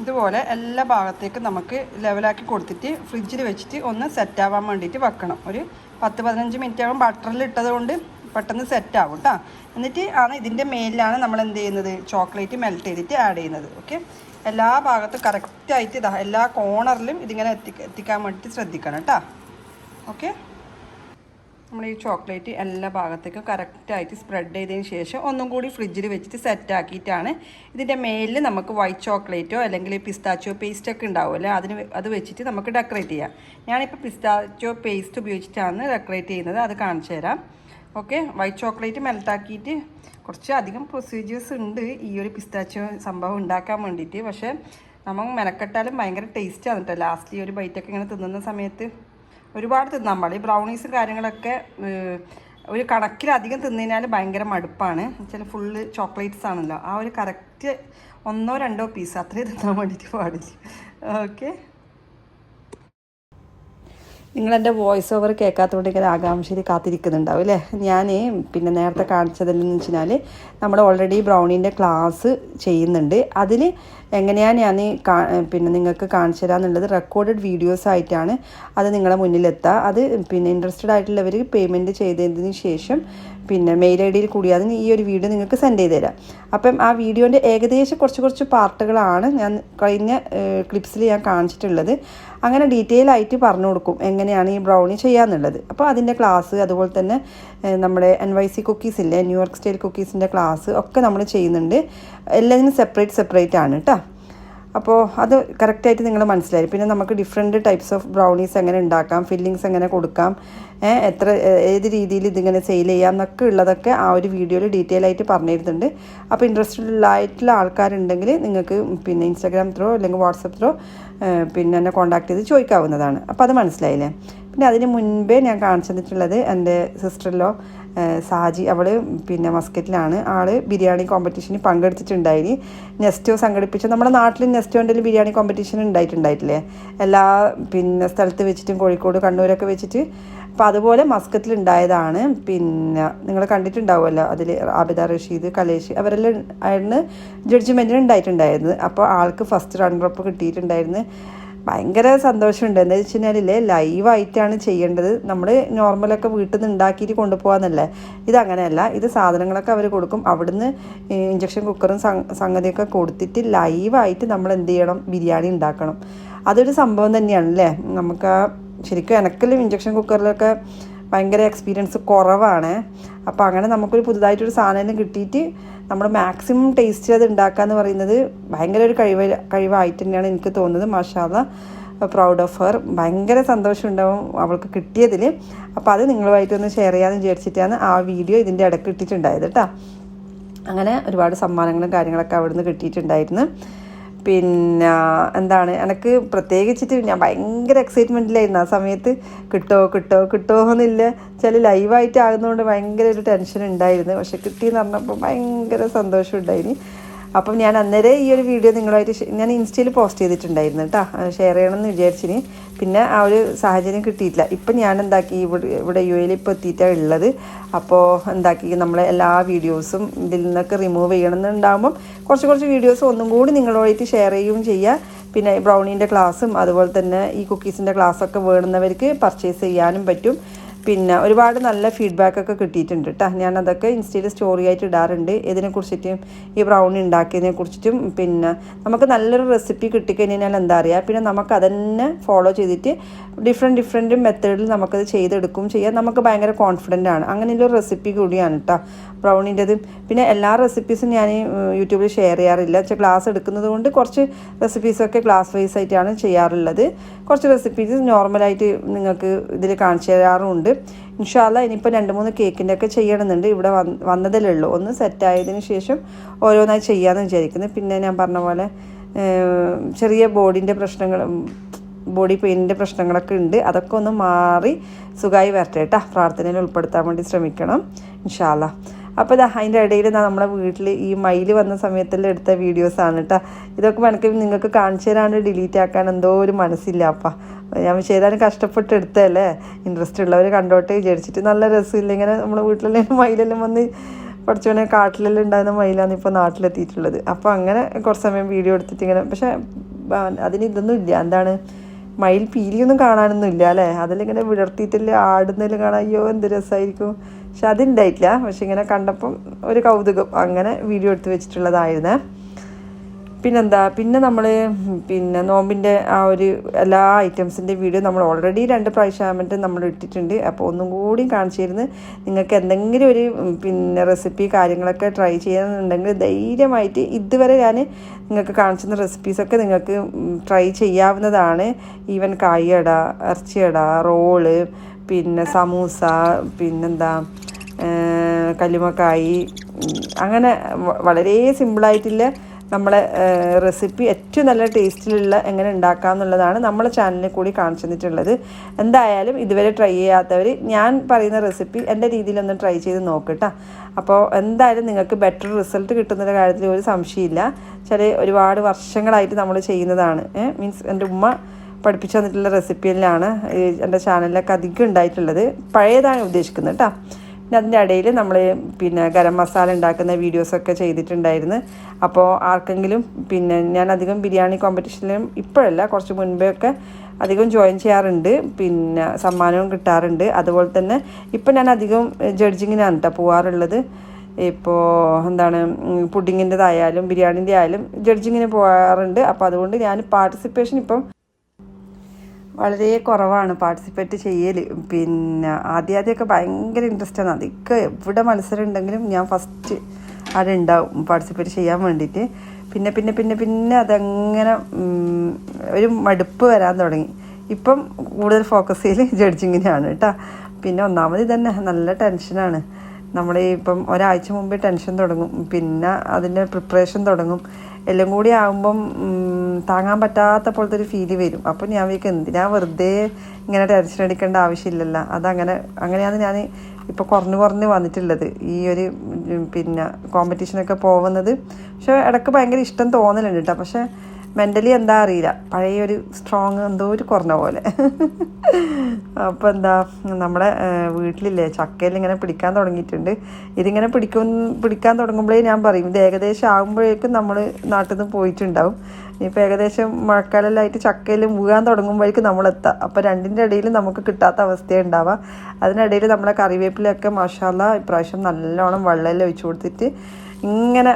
ഇതുപോലെ എല്ലാ ഭാഗത്തേക്കും നമുക്ക് ലെവലാക്കി കൊടുത്തിട്ട് ഫ്രിഡ്ജിൽ വെച്ചിട്ട് ഒന്ന് സെറ്റാവാൻ വേണ്ടിയിട്ട് വെക്കണം. ഒരു പത്ത് പതിനഞ്ച് മിനിറ്റ് ബട്ടറിൽ ഇട്ടത് കൊണ്ട്. പെട്ടെന്ന് സെറ്റ് ആവും കേട്ടോ എന്നിട്ട് ആണ് ഇതിന്റെ മേലിലാണ് നമ്മൾ എന്ത് ചെയ്യുന്നത്? ചോക്ലേറ്റ് മെൽറ്റ് ചെയ്തിട്ട് ആഡ് ചെയ്യുന്നത്. ഓക്കെ എല്ലാ ഭാഗത്തും കറക്റ്റായിട്ട് ഇതാ എല്ലാ കോണറിലും ഇതിങ്ങനെ എത്തി എത്തിക്കാൻ വേണ്ടിയിട്ട് ശ്രദ്ധിക്കണം കേട്ടോ ഓക്കെ നമ്മൾ ഈ ചോക്ലേറ്റ് എല്ലാ ഭാഗത്തേക്കും കറക്റ്റായിട്ട് സ്പ്രെഡ് ചെയ്തതിന് ശേഷം ഒന്നും കൂടി ഫ്രിഡ്ജിൽ വെച്ചിട്ട് സെറ്റ് ആക്കിയിട്ടാണ് ഇതിന്റെ മേലിൽ നമുക്ക് വൈറ്റ് ചോക്ലേറ്റോ അല്ലെങ്കിൽ പിസ്താച്ചോ പേസ്റ്റൊക്കെ ഉണ്ടാവുമല്ലോ അതിന് അത് വെച്ചിട്ട് നമുക്ക് ഡെക്കറേറ്റ് ചെയ്യാം. ഞാനിപ്പോൾ പിസ്താച്ചോ പേസ്റ്റ് ഉപയോഗിച്ചിട്ടാണ് ഡെക്കറേറ്റ് ചെയ്യുന്നത്. അത് കാണിച്ചു തരാം. ഓക്കെ വൈറ്റ് ചോക്ലേറ്റ് മെൽട്ടാക്കിയിട്ട് കുറച്ച് അധികം പ്രൊസീജിയേഴ്സ് ഉണ്ട് ഈ ഒരു പിസ്താച്ചോ സംഭവം ഉണ്ടാക്കാൻ വേണ്ടിയിട്ട്. പക്ഷേ നമ്മൾ മെനക്കെട്ടാലും ഭയങ്കര ടേസ്റ്റാണ് കേട്ടോ ലാസ്റ്റ് ഈ ഒരു ബൈറ്റൊക്കെ ഇങ്ങനെ തിന്നുന്ന സമയത്ത് ഒരുപാട് തിന്നാൻ നമ്മൾ ഈ ബ്രൗണീസും കാര്യങ്ങളൊക്കെ ഒരു കണക്കിലധികം തിന്നതിനാൽ ഭയങ്കര മടുപ്പാണ്. ചില ഫുള്ള് ചോക്ലേറ്റ്സ് ആണല്ലോ. ആ ഒരു കറക്റ്റ് ഒന്നോ രണ്ടോ പീസ് അത്രയും തിന്നാൻ വേണ്ടിയിട്ട് പാടില്ല. ഓക്കെ. നിങ്ങൾ എന്റെ വോയിസ് ഓവർ കേൾക്കാത്തതുകൊണ്ട് ഇങ്ങനെ ആകാംക്ഷയിൽ കാത്തിരിക്കുന്നുണ്ടാവും അല്ലേ? ഞാൻ പിന്നെ നേരത്തെ കാണിച്ചതെന്ന് വെച്ചാൽ നമ്മൾ ഓൾറെഡി ബ്രൗണീന്റെ ക്ലാസ് ചെയ്യുന്നുണ്ട്. അതിൽ എങ്ങനെയാണ് ഞാൻ പിന്നെ നിങ്ങൾക്ക് കാണിച്ചു തരാമെന്നുള്ളത് റെക്കോർഡഡ് വീഡിയോസ് ആയിട്ടാണ് അത് നിങ്ങളുടെ മുന്നിലെത്തുക അത് പിന്നെ ഇൻട്രസ്റ്റഡ് ആയിട്ടുള്ളവർ പേയ്മെന്റ് ചെയ്തതിന് ശേഷം പിന്നെ മെയിൽ ഐ ഡിയിൽ കൂടിയാതെ ഈ ഒരു വീഡിയോ നിങ്ങൾക്ക് സെൻഡ് ചെയ്ത് തരാം. അപ്പം ആ വീഡിയോന്റെ ഏകദേശം കുറച്ച് കുറച്ച് പാർട്ടുകളാണ് ഞാൻ കഴിഞ്ഞ ക്ലിപ്സിൽ ഞാൻ കാണിച്ചിട്ടുള്ളത്. അങ്ങനെ ഡീറ്റെയിൽ ആയിട്ട് പറഞ്ഞു കൊടുക്കും എങ്ങനെയാണ് ഈ ബ്രൗണി ചെയ്യാന്നുള്ളത്. അപ്പോൾ അതിന്റെ ക്ലാസ് അതുപോലെ തന്നെ നമ്മുടെ എൻ വൈ സി കുക്കീസ് ഇല്ലേ ന്യൂയോർക്ക് സ്റ്റൈൽ കുക്കീസിന്റെ ക്ലാസ് ഒക്കെ നമ്മൾ ചെയ്യുന്നുണ്ട്. എല്ലാത്തിനും സെപ്പറേറ്റ് സെപ്പറേറ്റ് ആണ് കേട്ടോ അപ്പോൾ അത് കറക്റ്റായിട്ട് നിങ്ങൾ മനസ്സിലായി. പിന്നെ നമുക്ക് ഡിഫറെന്റ് ടൈപ്സ് ഓഫ് ബ്രൗണീസ് എങ്ങനെ ഉണ്ടാക്കാം ഫില്ലിങ്സ് എങ്ങനെ കൊടുക്കാം എത്ര ഏത് രീതിയിൽ ഇതിങ്ങനെ സെയിൽ ചെയ്യാം എന്നൊക്കെ ഉള്ളതൊക്കെ ആ ഒരു വീഡിയോയിൽ ഡീറ്റെയിൽ ആയിട്ട് പറഞ്ഞിരുന്നുണ്ട്. അപ്പോൾ ഇൻട്രസ്റ്റഡ് ആയിട്ടുള്ള ആൾക്കാരുണ്ടെങ്കിൽ നിങ്ങൾക്ക് പിന്നെ ഇൻസ്റ്റാഗ്രാം ത്രോ അല്ലെങ്കിൽ വാട്സപ്പ് ത്രോ പിന്നെ എന്നെ കോൺടാക്ട് ചെയ്ത് ചോദിക്കാവുന്നതാണ്. അപ്പോൾ അത് മനസ്സിലായില്ലേ? പിന്നെ അതിന് മുൻപേ ഞാൻ കാണിച്ചു തന്നിട്ടുള്ളത് എന്റെ സിസ്റ്ററിലോ സാജി. അവൾ പിന്നെ മസ്കറ്റിലാണ്. ആൾ ബിരിയാണി കോമ്പറ്റീഷന് പങ്കെടുത്തിട്ടുണ്ടായിന്. നെസ്റ്റോ സംഘടിപ്പിച്ച നമ്മുടെ നാട്ടിൽ നെസ്റ്റോന്റെ ബിരിയാണി കോമ്പറ്റീഷൻ ഉണ്ടായിട്ടുണ്ടായിട്ടില്ലേ? എല്ലാ പിന്നെ സ്ഥലത്ത് വെച്ചിട്ടും കോഴിക്കോട് കണ്ണൂരൊക്കെ വെച്ചിട്ട്. അപ്പോൾ അതുപോലെ മസ്ക്കറ്റിലുണ്ടായതാണ് ഉണ്ടായതാണ്. പിന്നെ നിങ്ങൾ കണ്ടിട്ടുണ്ടാവുമല്ലോ അതിൽ ആബിദ റഷീദ് കലേഷ് അവരെല്ലാം ആയിരുന്നു ജഡ്ജ്മെന്റിന് ഉണ്ടായിട്ടുണ്ടായിരുന്നു അപ്പോൾ ആൾക്ക് ഫസ്റ്റ് റണ്ണറപ്പ് കിട്ടിയിട്ടുണ്ടായിരുന്നു. ഭയങ്കര സന്തോഷമുണ്ട്. എന്താ വെച്ച് കഴിഞ്ഞാലില്ലേ ലൈവായിട്ടാണ് ചെയ്യേണ്ടത്. നമ്മൾ നോർമലൊക്കെ വീട്ടിൽ നിന്ന് ഉണ്ടാക്കിയിട്ട് കൊണ്ടുപോകാന്നല്ലേ ഇതങ്ങനെയല്ല ഇത് സാധനങ്ങളൊക്കെ അവർ കൊടുക്കും. അവിടുന്ന് ഇഞ്ചക്ഷൻ കുക്കറും സംഗതിയൊക്കെ കൊടുത്തിട്ട് ലൈവായിട്ട് നമ്മൾ എന്ത് ചെയ്യണം? ബിരിയാണി ഉണ്ടാക്കണം. അതൊരു സംഭവം തന്നെയാണ് അല്ലേ നമുക്ക് ശരിക്കും എനക്കെല്ലാം ഇഞ്ചക്ഷൻ കുക്കറിലൊക്കെ ഭയങ്കര എക്സ്പീരിയൻസ് കുറവാണ്. അപ്പോൾ അങ്ങനെ നമുക്കൊരു പുതുതായിട്ടൊരു സാധനം കിട്ടിയിട്ട് നമ്മൾ മാക്സിമം ടേസ്റ്റ് അത് ഉണ്ടാക്കുക എന്ന് പറയുന്നത് ഭയങ്കര ഒരു കഴിവ് കഴിവായിട്ട് തന്നെയാണ് എനിക്ക് തോന്നുന്നത്. മാഷാദ പ്രൗഡ് ഓഫ് ഹർ ഭയങ്കര സന്തോഷം ഉണ്ടാവും അവൾക്ക് കിട്ടിയതിൽ അപ്പോൾ അത് നിങ്ങളുമായിട്ടൊന്ന് ഷെയർ ചെയ്യാമെന്ന് വിചാരിച്ചിട്ടാണ് ആ വീഡിയോ ഇതിന്റെ ഇടയ്ക്ക് ഇട്ടിട്ടുണ്ടായത് കേട്ടോ അങ്ങനെ ഒരുപാട് സമ്മാനങ്ങളും കാര്യങ്ങളൊക്കെ അവിടുന്ന് കിട്ടിയിട്ടുണ്ടായിരുന്നു. പിന്നെ എന്താണ് എനിക്ക് പ്രത്യേകിച്ചിട്ട് ഞാൻ ഭയങ്കര എക്സൈറ്റ്മെന്റിലായിരുന്നു ആ സമയത്ത് കിട്ടോ കിട്ടോ കിട്ടോ എന്നില്ല. ചില ലൈവായിട്ട് ആകുന്നതുകൊണ്ട് ഭയങ്കര ഒരു ടെൻഷൻ ഉണ്ടായിരുന്നു. പക്ഷെ കിട്ടിയെന്ന് പറഞ്ഞപ്പോൾ ഭയങ്കര സന്തോഷം ഉണ്ടായിന് അപ്പം ഞാൻ അന്നേരം ഈ ഒരു വീഡിയോ നിങ്ങളുമായിട്ട് ഷെ- ഞാൻ ഇൻസ്റ്റയിൽ പോസ്റ്റ് ചെയ്തിട്ടുണ്ടായിരുന്നു കേട്ടോ ഷെയർ ചെയ്യണമെന്ന് വിചാരിച്ചിന്. പിന്നെ ആ ഒരു സാഹചര്യം കിട്ടിയിട്ടില്ല. ഇപ്പം ഞാൻ എന്താക്കി? ഇവിടെ ഇവിടെ യു എയിൽ ഇപ്പോൾ എത്തിയിട്ടാണ് ഉള്ളത്. അപ്പോൾ എന്താക്കി? നമ്മളെ എല്ലാ വീഡിയോസും ഇതിൽ നിന്നൊക്കെ റിമൂവ് ചെയ്യണമെന്നുണ്ടാകുമ്പം കുറച്ച് കുറച്ച് വീഡിയോസ് ഒന്നും കൂടി നിങ്ങളുമായിട്ട് ഷെയർ ചെയ്യുകയും ചെയ്യുക പിന്നെ ബ്രൗണീന്റെ ക്ലാസ്സും അതുപോലെ തന്നെ ഈ കുക്കീസിന്റെ ക്ലാസ്സൊക്കെ വേണുന്നവർക്ക് പർച്ചേസ് ചെയ്യാനും പറ്റും. പിന്നെ ഒരുപാട് നല്ല ഫീഡ്ബാക്ക് ഒക്കെ കിട്ടിയിട്ടുണ്ട് കേട്ടോ ഞാൻ അതൊക്കെ ഇൻസ്റ്റയിൽ സ്റ്റോറി ആയിട്ട് ഇടാറുണ്ട്. ഇതിനെക്കുറിച്ചിട്ടും ഈ ബ്രൗണി ഉണ്ടാക്കിയതിനെ കുറിച്ചിട്ടും പിന്നെ നമുക്ക് നല്ലൊരു റെസിപ്പി കിട്ടിക്കഴിഞ്ഞാൽ എന്താ അറിയുക പിന്നെ നമുക്ക് അതന്നെ ഫോളോ ചെയ്തിട്ട് ഡിഫറെന്റ് ഡിഫറെന്റ് മെത്തേഡിൽ നമുക്കത് ചെയ്തെടുക്കും ചെയ്യാം. നമുക്ക് ഭയങ്കര കോൺഫിഡന്റ് ആണ്. അങ്ങനെയുള്ള റെസിപ്പി കൂടിയാണ് കേട്ടോ ബ്രൗണിന്റെത് പിന്നെ എല്ലാ റെസിപ്പീസും ഞാൻ യൂട്യൂബിൽ ഷെയർ ചെയ്യാറില്ല. പക്ഷേ ക്ലാസ് എടുക്കുന്നത് കൊണ്ട് കുറച്ച് റെസിപ്പീസൊക്കെ ക്ലാസ് വൈസ് ആയിട്ടാണ് ചെയ്യാറുള്ളത്. കുറച്ച് റെസിപ്പീസ് നോർമലായിട്ട് നിങ്ങൾക്ക് ഇതിൽ കാണിച്ചു തരാറുമുണ്ട് ഇൻഷാല്ല ഇനിയിപ്പോൾ രണ്ട് മൂന്ന് കേക്കിന്റെ ഒക്കെ ചെയ്യണമെന്നുണ്ട്. ഇവിടെ വന്ന് വന്നതല്ലേ ഉള്ളൂ. ഒന്ന് സെറ്റ് ആയതിന് ശേഷം ഓരോന്നായി ചെയ്യാമെന്ന് വിചാരിക്കുന്നു. പിന്നെ ഞാൻ പറഞ്ഞ പോലെ ചെറിയ ബോഡിന്റെ പ്രശ്നങ്ങൾ ബോഡി പെയിനിന്റെ പ്രശ്നങ്ങളൊക്കെ ഉണ്ട്. അതൊക്കെ ഒന്ന് മാറി സുഖമായി വരട്ടെ കേട്ടോ. പ്രാർത്ഥനയിൽ ഉൾപ്പെടുത്താൻ വേണ്ടി ശ്രമിക്കണം. ഇൻഷാല്ല അപ്പോൾ ഇത് അതിന്റെ ഇടയിൽ നമ്മളെ വീട്ടിൽ ഈ മയിൽ വന്ന സമയത്തെല്ലാം എടുത്ത വീഡിയോസാണ് കേട്ടോ ഇതൊക്കെ വേണമെങ്കിൽ നിങ്ങൾക്ക് കാണിച്ചു തരാണ്ട് ഡിലീറ്റ് ആക്കാൻ എന്തോ ഒരു മനസ്സില്ല അപ്പം. ഞാൻ ചെയ്താലും കഷ്ടപ്പെട്ട് എടുത്തല്ലേ ഇൻട്രസ്റ്റ് ഉള്ളവർ കണ്ടോട്ടെ വിചാരിച്ചിട്ട് നല്ല രസമില്ല. ഇങ്ങനെ നമ്മുടെ വീട്ടിലെല്ലാം മയിലെല്ലാം വന്ന് പഠിച്ചോനെ കാട്ടിലെല്ലാം ഉണ്ടായിരുന്ന മയിലാണ് ഇപ്പോൾ നാട്ടിലെത്തിയിട്ടുള്ളത്. അപ്പോൾ അങ്ങനെ കുറച്ച് സമയം വീഡിയോ എടുത്തിട്ട് ഇങ്ങനെ പക്ഷേ അതിന് ഇതൊന്നും ഇല്ല. എന്താണ്? മയിൽ പീലിയൊന്നും കാണാനൊന്നും ഇല്ല അല്ലേ? അതിലിങ്ങനെ വിടർത്തിയിട്ടില്ല ആടുന്നതിൽ കാണാൻ അയ്യോ എന്ത് രസമായിരിക്കും. പക്ഷെ അതുണ്ടായിട്ടില്ല പക്ഷെ ഇങ്ങനെ കണ്ടപ്പം ഒരു കൗതുകം. അങ്ങനെ വീഡിയോ എടുത്ത് വെച്ചിട്ടുള്ളതായിരുന്നേ. പിന്നെന്താ പിന്നെ നമ്മൾ പിന്നെ നോമ്പിന്റെ ആ ഒരു എല്ലാ ഐറ്റംസിന്റെ വീഡിയോ നമ്മൾ ഓൾറെഡി രണ്ട് പ്രാവശ്യമായിട്ട് നമ്മൾ ഇട്ടിട്ടുണ്ട്. അപ്പോൾ ഒന്നും കൂടി കാണിച്ചിരുന്ന് നിങ്ങൾക്ക് എന്തെങ്കിലും ഒരു പിന്നെ റെസിപ്പി കാര്യങ്ങളൊക്കെ ട്രൈ ചെയ്യാനുണ്ടെങ്കിൽ ധൈര്യമായിട്ട് ഇതുവരെ ഞാൻ നിങ്ങൾക്ക് കാണിച്ചിരുന്ന റെസിപ്പീസൊക്കെ നിങ്ങൾക്ക് ട്രൈ ചെയ്യാവുന്നതാണ്. ഈവൻ കായട ഇറച്ചിയട റോൾ പിന്നെ സമൂസ പിന്നെന്താ കല്ലുമക്കായി അങ്ങനെ വളരെ സിമ്പിളായിട്ടുള്ള നമ്മളെ റെസിപ്പി ഏറ്റവും നല്ല ടേസ്റ്റിലുള്ള എങ്ങനെ ഉണ്ടാക്കാം എന്നുള്ളതാണ് നമ്മളെ ചാനലിൽ കൂടി കാണിച്ചു തന്നിട്ടുള്ളത് എന്തായാലും ഇതുവരെ ട്രൈ ചെയ്യാത്തവർ ഞാൻ പറയുന്ന റെസിപ്പി എന്റെ രീതിയിലൊന്ന് ട്രൈ ചെയ്ത് നോക്കട്ടോ അപ്പോൾ എന്തായാലും നിങ്ങൾക്ക് ബെറ്റർ റിസൾട്ട് കിട്ടുന്ന കാര്യത്തിൽ ഒരു സംശയമില്ല. ചില ഒരുപാട് വർഷങ്ങളായിട്ട് നമ്മൾ ചെയ്യുന്നതാണ്. മീൻസ് എന്റെ ഉമ്മ പഠിപ്പിച്ചു തന്നിട്ടുള്ള റെസിപ്പിയിലാണ് എന്റെ ചാനലിലൊക്കെ അധികം ഉണ്ടായിട്ടുള്ളത്. പഴയതാണ് ഉദ്ദേശിക്കുന്നത് കേട്ടോ അതിന്റെ ഇടയിൽ നമ്മൾ പിന്നെ ഗരം മസാല ഉണ്ടാക്കുന്ന വീഡിയോസൊക്കെ ചെയ്തിട്ടുണ്ടായിരുന്നു. അപ്പോൾ ആർക്കെങ്കിലും പിന്നെ ഞാൻ അധികം ബിരിയാണി കോമ്പറ്റീഷനിലും ഇപ്പോഴല്ല കുറച്ച് മുൻപേ ഒക്കെ അധികം ജോയിൻ ചെയ്യാറുണ്ട്. പിന്നെ സമ്മാനവും കിട്ടാറുണ്ട്. അതുപോലെ തന്നെ ഇപ്പം ഞാൻ അധികം ജഡ്ജിങ്ങിനാണ് കേട്ടോ പോകാറുള്ളത് ഇപ്പോൾ എന്താണ് പുഡിങ്ങിന്റെതായാലും ബിരിയാണിന്റെ ആയാലും ജഡ്ജിങ്ങിന് പോകാറുണ്ട് അപ്പോൾ അതുകൊണ്ട് ഞാൻ പാർട്ടിസിപ്പേഷൻ ഇപ്പം വളരെ കുറവാണ് പാർട്ടിസിപ്പേറ്റ് ചെയ്യൽ പിന്നെ ആദ്യം ആദ്യമൊക്കെ ഭയങ്കര ആണ്. അതൊക്കെ എവിടെ മത്സരം ഉണ്ടെങ്കിലും ഞാൻ ഫസ്റ്റ് അവിടെ ഉണ്ടാവും പാർട്ടിസിപ്പേറ്റ് ചെയ്യാൻ വേണ്ടിയിട്ട്. പിന്നെ പിന്നെ പിന്നെ പിന്നെ അതങ്ങനെ ഒരു മടുപ്പ് വരാൻ തുടങ്ങി. ഇപ്പം കൂടുതൽ ഫോക്കസ് ചെയ്യൽ ജഡ്ജിങ്ങിനാണ് കേട്ടോ. പിന്നെ ഒന്നാമത് തന്നെ നല്ല ടെൻഷനാണ് നമ്മൾ ഇപ്പം ഒരാഴ്ച മുമ്പേ ടെൻഷൻ തുടങ്ങും. പിന്നെ അതിന്റെ പ്രിപ്പറേഷൻ തുടങ്ങും. എല്ലാം കൂടി ആകുമ്പം താങ്ങാൻ പറ്റാത്ത പോലത്തെ ഒരു ഫീൽ വരും. അപ്പോൾ ഞാൻ വിചാരിക്കും എന്തിനാ വെറുതെ ഇങ്ങനെ ടെൻഷൻ അടിക്കേണ്ട ആവശ്യമില്ലല്ലോ. അതങ്ങനെ അങ്ങനെയാണ് ഞാൻ ഇപ്പോൾ കുറഞ്ഞു കുറഞ്ഞ് വന്നിട്ടുള്ളത്. ഈ ഒരു പിന്നെ കോമ്പറ്റീഷനൊക്കെ പോകുന്നത് പക്ഷേ ഇടയ്ക്ക് ഭയങ്കര ഇഷ്ടം തോന്നലുണ്ട് കേട്ടോ പക്ഷേ മെന്റലി എന്താ അറിയില്ല. പഴയ ഒരു സ്ട്രോങ് എന്തോ ഒരു കുറഞ്ഞ പോലെ. അപ്പോൾ എന്താ നമ്മുടെ വീട്ടിലില്ലേ ചക്കയിൽ ഇങ്ങനെ പിടിക്കാൻ തുടങ്ങിയിട്ടുണ്ട്. ഇതിങ്ങനെ പിടിക്കും പിടിക്കാൻ തുടങ്ങുമ്പോഴേ ഞാൻ പറയും ഇത് ഏകദേശം ആകുമ്പോഴേക്കും നമ്മൾ നാട്ടിൽ നിന്ന് പോയിട്ടുണ്ടാവും. ഇപ്പോൾ ഏകദേശം മഴക്കാലമായിട്ട് ചക്കയിൽ മുഴുകാൻ തുടങ്ങുമ്പോഴേക്കും നമ്മളെത്താം അപ്പോൾ രണ്ടിന്റെ ഇടയിൽ നമുക്ക് കിട്ടാത്ത അവസ്ഥയാണ് ഉണ്ടാവുക. അതിനിടയിൽ നമ്മളെ കറിവേപ്പിലൊക്കെ മസാല ഇപ്രാവശ്യം നല്ലോണം വെള്ളമെല്ലാം ഒഴിച്ചു കൊടുത്തിട്ട് ഇങ്ങനെ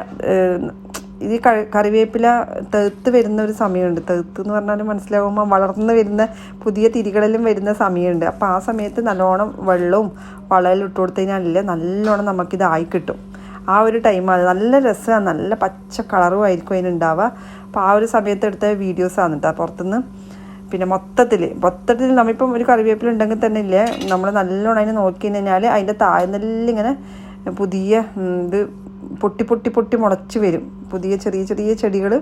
ഈ കറിവേപ്പില തെത്ത് വരുന്ന ഒരു സമയമുണ്ട്. തെത്ത് എന്ന് പറഞ്ഞാൽ മനസ്സിലാകുമ്പോൾ വളർന്നു വരുന്ന പുതിയ തിരികളിലും വരുന്ന സമയമുണ്ട്. അപ്പോൾ ആ സമയത്ത് നല്ലോണം വെള്ളവും വളമെല്ലാം ഇട്ട് കൊടുത്തു കഴിഞ്ഞാൽ നല്ലോണം നമുക്കിതായി കിട്ടും. ആ ഒരു ടൈമാണ് നല്ല രസമാണ് നല്ല പച്ച കളറും ആയിരിക്കും അതിനുണ്ടാവുക. അപ്പോൾ ആ ഒരു സമയത്ത് എടുത്ത വീഡിയോസാണ് കേട്ടോ പുറത്തുനിന്ന് പിന്നെ മൊത്തത്തിൽ മൊത്തത്തിൽ നമ്മളിപ്പം ഒരു കറിവേപ്പില ഉണ്ടെങ്കിൽ തന്നെ ഇല്ലേ നമ്മൾ നല്ലോണം അതിനെ നോക്കി കഴിഞ്ഞാൽ അതിന്റെ താഴ്ന്നെല്ലാം ഇങ്ങനെ പുതിയ ഇത് പൊട്ടി പൊട്ടി പൊട്ടി മുളച്ച് വരും. പുതിയ ചെറിയ ചെറിയ ചെടികൾ.